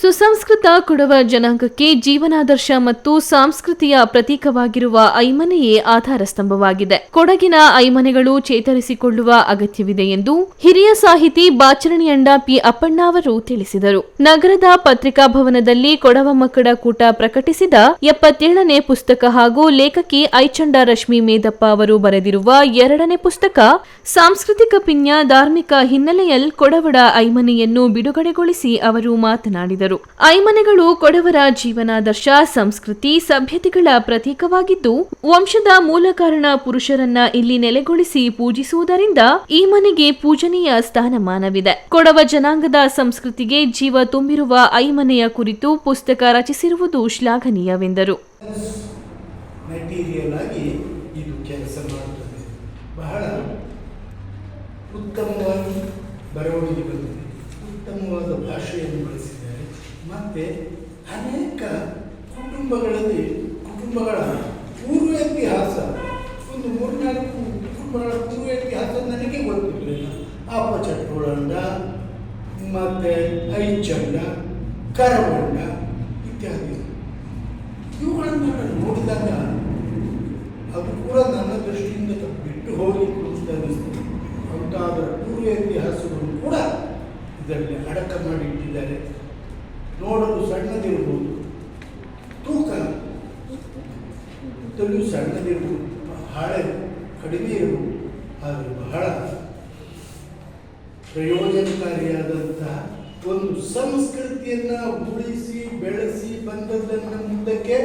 ಸುಸಂಸ್ಕೃತ ಕೊಡವ ಜನಾಂಗಕ್ಕೆ ಜೀವನಾದರ್ಶ ಮತ್ತು ಸಾಂಸ್ಕೃತಿಯ ಪ್ರತೀಕವಾಗಿರುವ ಐಮನೆಯೇ ಆಧಾರ ಸ್ತಂಭವಾಗಿದೆ ಕೊಡಗಿನ ಐಮನೆಗಳು ಚೇತರಿಸಿಕೊಳ್ಳುವ ಅಗತ್ಯವಿದೆ ಎಂದು ಹಿರಿಯ ಸಾಹಿತಿ ಬಾಚರಣಿಯಂಡ ಪಿ ಅಪ್ಪಣ್ಣ ಅವರು ತಿಳಿಸಿದರು. ನಗರದ ಪತ್ರಿಕಾ ಭವನದಲ್ಲಿ ಕೊಡವ ಮಕ್ಕಳ ಕೂಟ ಪ್ರಕಟಿಸಿದ ಎಪ್ಪತ್ತೇಳನೇ ಪುಸ್ತಕ ಹಾಗೂ ಲೇಖಕಿ ಐಚಂಡ ರಶ್ಮಿ ಮೇದಪ್ಪ ಅವರು ಬರೆದಿರುವ ಎರಡನೇ ಪುಸ್ತಕ ಸಾಂಸ್ಕೃತಿಕ ಪಿನ್ಯ ಧಾರ್ಮಿಕ ಹಿನ್ನೆಲೆಯಲ್ಲಿ ಕೊಡವಡ ಐಮನೆಯನ್ನು ಬಿಡುಗಡೆಗೊಳಿಸಿ ಅವರು ಮಾತನಾಡಿದರು. ಐಮನೆಗಳು ಕೊಡವರ ಜೀವನಾದರ್ಶ, ಸಂಸ್ಕೃತಿ, ಸಭ್ಯತೆಗಳ ಪ್ರತೀಕವಾಗಿದ್ದು, ವಂಶದ ಮೂಲ ಕಾರಣ ಪುರುಷರನ್ನ ಇಲ್ಲಿ ನೆಲೆಗೊಳಿಸಿ ಪೂಜಿಸುವುದರಿಂದ ಈ ಮನೆಗೆ ಪೂಜನೀಯ ಸ್ಥಾನಮಾನವಿದೆ. ಕೊಡವ ಜನಾಂಗದ ಸಂಸ್ಕೃತಿಗೆ ಜೀವ ತುಂಬಿರುವ ಐಮನೆಯ ಕುರಿತು ಪುಸ್ತಕ ರಚಿಸಿರುವುದು ಶ್ಲಾಘನೀಯವೆಂದರು. ಉತ್ತಮವಾಗಿ ಬರವಣಿಗೆ ಬಂದಿದೆ ಉತ್ತಮವಾದ ಭಾಷೆಯನ್ನು ಬಳಸಿದ್ದಾರೆ ಮತ್ತು ಅನೇಕ ಕುಟುಂಬಗಳಲ್ಲಿ ಕುಟುಂಬಗಳ ಪೂರ್ವ ಇತಿಹಾಸ ಒಂದು ಮೂರ್ನಾಲ್ಕು ಕುಟುಂಬಗಳ ಪೂರ್ವ ಇತಿಹಾಸ ನನಗೆ ಗೊತ್ತಿರಲಿಲ್ಲ. ಆಪಚಟ್ಟುಳಂಡ ಮತ್ತು ಐಚಂಡ ಕರವಂಡ ಇತ್ಯಾದಿ. ಇವುಗಳನ್ನು ನಾನು ನೋಡಿದಾಗ ಅದು ಕೂಡ ನನ್ನ ದೃಷ್ಟಿಯಿಂದ ಬಿಟ್ಟು ಹೋಗಿ ಅಂತ ಅನಿಸ್ತು ಅಂತಾದ ಪೂರ್ವ ಇತಿಹಾಸವನ್ನು ಕೂಡ ಇದರಲ್ಲಿ ಅಡಕ ಮಾಡಿ ಇಟ್ಟಿದ್ದಾರೆ ನೋಡಲು ಸಣ್ಣದಿರ್ಬೋದು. ತೂಕ. ತಲೆಯು ಸಣ್ಣದಿರ್ಬೋದು. ಹಾಳೆ ಕಡಿಮೆ ಇರಬಹುದು ಆದರೆ ಬಹಳ ಪ್ರಯೋಜನಕಾರಿಯಾದಂತಹ ಒಂದು ಸಂಸ್ಕೃತಿಯನ್ನು ಉಳಿಸಿ, ಬೆಳೆಸಿ ಬಂದದ್ದನ್ನು ಮುಂದಕ್ಕೆ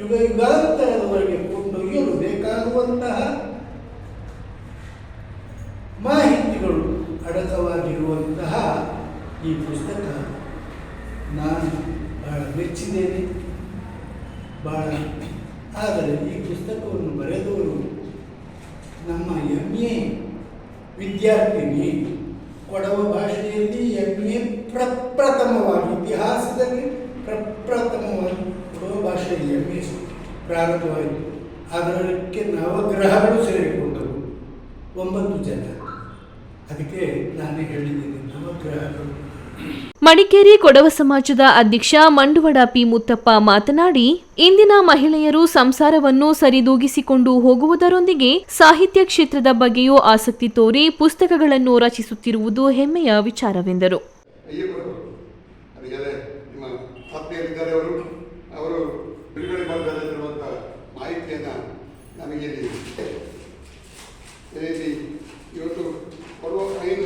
ಯುಗ ಯುಗಾಂತರದವರೆಗೆ ಕೊಂಡೊಯ್ಯಲು ಬೇಕಾಗುವಂತಹ ಮಾಹಿತಿಗಳು ಅಡಕವಾಗಿರುವಂತಹ ಈ ಪುಸ್ತಕ. ನಾನು ಬಹಳ ಮೆಚ್ಚಿದ್ದೇನೆ. ಬಹಳ. ಆದರೆ ಈ ಪುಸ್ತಕವನ್ನು ಬರೆದವರು ನಮ್ಮ ಎಂ ಎ ವಿದ್ಯಾರ್ಥಿನಿ. ಕೊಡವ ಭಾಷೆಯಲ್ಲಿ ಎಂ ಎ ಪ್ರಪ್ರಥಮವಾಗಿ ಇತಿಹಾಸದಲ್ಲಿ ಪ್ರಪ್ರಥಮವಾಗಿ ಕೊಡವ ಭಾಷೆಯಲ್ಲಿ ಎಂ ಎ ಪ್ರಾರಂಭವಾಯಿತು. ಅದಕ್ಕೆ ನವಗ್ರಹಗಳು ಸೇರಿಕೊಂಡವು ಒಂಬತ್ತು ಜನ. ಅದಕ್ಕೆ ನಾನೇ ಹೇಳಿದ್ದೇನೆ, ನವಗ್ರಹಗಳು. ಮಡಿಕೇರಿ ಕೊಡವ ಸಮಾಜದ ಅಧ್ಯಕ್ಷ ಮಂಡುವಡ ಪಿ ಮುತ್ತಪ್ಪ ಮಾತನಾಡಿ, ಇಂದಿನ ಮಹಿಳೆಯರು ಸಂಸಾರವನ್ನು ಸರಿದೂಗಿಸಿಕೊಂಡು ಹೋಗುವುದರೊಂದಿಗೆ ಸಾಹಿತ್ಯ ಕ್ಷೇತ್ರದ ಬಗ್ಗೆಯೂ ಆಸಕ್ತಿ ತೋರಿ ಪುಸ್ತಕಗಳನ್ನು ರಚಿಸುತ್ತಿರುವುದು ಹೆಮ್ಮೆಯ ವಿಚಾರವೆಂದರು. ಐದು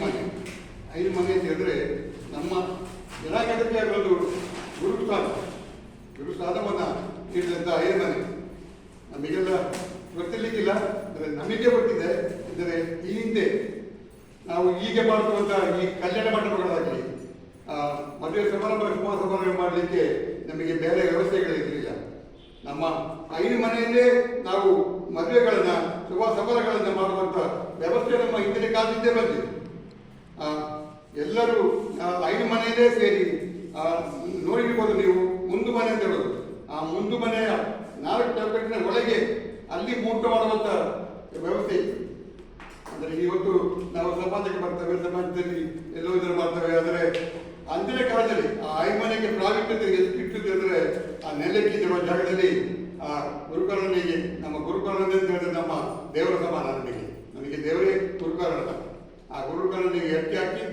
ಮನೆ ಮನೆ ಅಂತ ಹೇಳಿದ್ರೆ ನಮ್ಮ ಜನಾಂಗಕ್ಕೆ ಅದೊಂದು ಗುರುಸ್ಥಾನ ಗುರುಸ್ಥಾನವನ್ನು ನೀಡಿದಂಥ ಐದು ಮನೆ ನಮಗೆಲ್ಲ ಗೊತ್ತಿರ್ಲಿಕ್ಕಿಲ್ಲ ಅಂದರೆ ನಮಗೆ ಗೊತ್ತಿದೆ ಅಂದರೆ ಈ ಹಿಂದೆ ನಾವು ಹೀಗೆ ಮಾಡುವಂಥ ಈ ಕಲ್ಯಾಣ ಮಂಟಪಗಳಾಗಲಿ ಮದುವೆ ಸಮಾರಂಭ ಶುಭ ಸಮಾರಂಭ ಮಾಡಲಿಕ್ಕೆ ನಮಗೆ ಬೇರೆ ವ್ಯವಸ್ಥೆಗಳಿರಲಿಲ್ಲ. ನಮ್ಮ ಐದು ಮನೆಯಲ್ಲೇ ನಾವು ಮದುವೆಗಳನ್ನ, ಶುಭ ಸಮಾರಂಭಗಳನ್ನ ಮಾಡುವಂಥ ವ್ಯವಸ್ಥೆ ನಮ್ಮ ಹಿಂದಿನ ಕಾಲದಿಂದ ಬಂದಿದೆ. ಎಲ್ಲರೂ ಐದು ಮನೆಯಲ್ಲೇ ಸೇರಿ ನೋಡಿರ್ಬೋದು ನೀವು ಮುಂದು ಮನೆ ಅಂತ ಹೇಳೋದು. ಆ ಮುಂದು ಮನೆಯ ನಾಲ್ಕು ಚೌಕಟ್ಟಿನ ಒಳಗೆ ಅಲ್ಲಿ ಮೂಟ ಮಾಡುವಂತ ವ್ಯವಸ್ಥೆ ಇತ್ತು ಅಂದರೆ ಇವತ್ತು ನಾವು ಸಮಾಜಕ್ಕೆ ಬರ್ತೇವೆ, ಸಮಾಜದಲ್ಲಿ ಎಲ್ಲೋ ಇದನ್ನು ಮಾಡ್ತೇವೆ ಆದರೆ ಅಂದಿನ ಕಾಲದಲ್ಲಿ ಆ ಐಮನೆಗೆ ಪ್ರಾಮುಖ್ಯತೆ ಎಷ್ಟು ಇಟ್ಟಿದ್ದು ಅಂದರೆ ಆ ನೆಲಕ್ಕಿರುವ ಜಾಗದಲ್ಲಿ ಆ ಗುರುಕರಣನಿಗೆ, ನಮ್ಮ ಗುರುಕರ್ಣ ಅಂತ ಹೇಳಿದ್ರೆ ನಮ್ಮ ದೇವರ ಸಮಾನ ನನಗೆ ನನಗೆ ದೇವರೇ ಗುರುಕರಣ. ಆ ಗುರುಕರಣನಿಗೆ ಎಟ್ಟಿ ಹಾಕಿ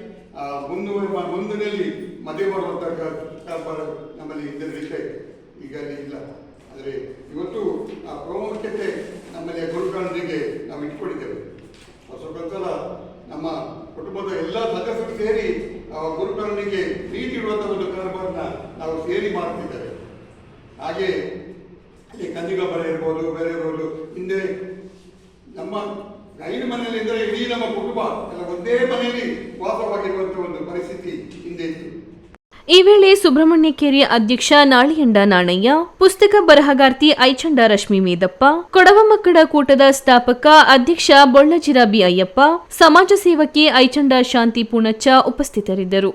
ಮುಂದು ಮುಂದಿನಲ್ಲಿ ಮದುವೆ ಮಾಡುವಂಥ ನಮ್ಮಲ್ಲಿ ಇದ್ದ ವಿಷಯ ಈಗ ಅಲ್ಲಿ ಇಲ್ಲ. ಆದರೆ ಇವತ್ತು ಆ ಪ್ರಾಮುಖ್ಯತೆ ನಮ್ಮಲ್ಲಿ ಗುರುಗಳೊಂದಿಗೆ ನಾವು ಇಟ್ಕೊಂಡಿದ್ದೇವೆ. ಹೊಸಗೊಂದಲ ನಮ್ಮ ಕುಟುಂಬದ ಎಲ್ಲ ಸದಸ್ಯರು ಸೇರಿ ಆ ಗುರುಗಳೊಂದಿಗೆ ಪ್ರೀತಿ ಇಡುವಂಥ ಒಂದು ಕಾರ್ಯವನ್ನು ನಾವು ಸೇರಿ ಮಾಡ್ತಿದ್ದೇವೆ ಹಾಗೆ ಇಲ್ಲಿ ಕಂದಿಗೊಬ್ಬರ ಇರ್ಬೋದು, ಬೇರೆ ಇರ್ಬೋದು, ಹಿಂದೆ ನಮ್ಮ ಐದು ಮನೆಯಲ್ಲಿ ಇದ್ದರೆ ಇಡೀ ನಮ್ಮ ಕುಟುಂಬ, ಎಲ್ಲ ಒಂದೇ ಮನೆಯಲ್ಲಿ ವಾಸವಾಗಿರುವಂಥ ಒಂದು ಪರಿಸ್ಥಿತಿ ಹಿಂದೆ ಇತ್ತು. ಈ ವೇಳೆ ಸುಬ್ರಹ್ಮಣ್ಯ ಕೇರಿಯ ಅಧ್ಯಕ್ಷ ನಾಳಿಯಂಡ ನಾಣಯ್ಯ, ಪುಸ್ತಕ ಬರಹಗಾರ್ತಿ ಐಚಂಡ ರಶ್ಮಿ ಮೇದಪ್ಪ ಕೊಡವ ಮಕ್ಕಳ ಕೂಟದ ಸ್ಥಾಪಕ ಅಧ್ಯಕ್ಷ ಬೊಳ್ಳಜಿರ ಬಿ ಅಯ್ಯಪ್ಪ, ಸಮಾಜ ಸೇವಕಿ ಐಚಂಡ ಶಾಂತಿ ಪೂಣಚ್ಚ ಉಪಸ್ಥಿತರಿದ್ದರು.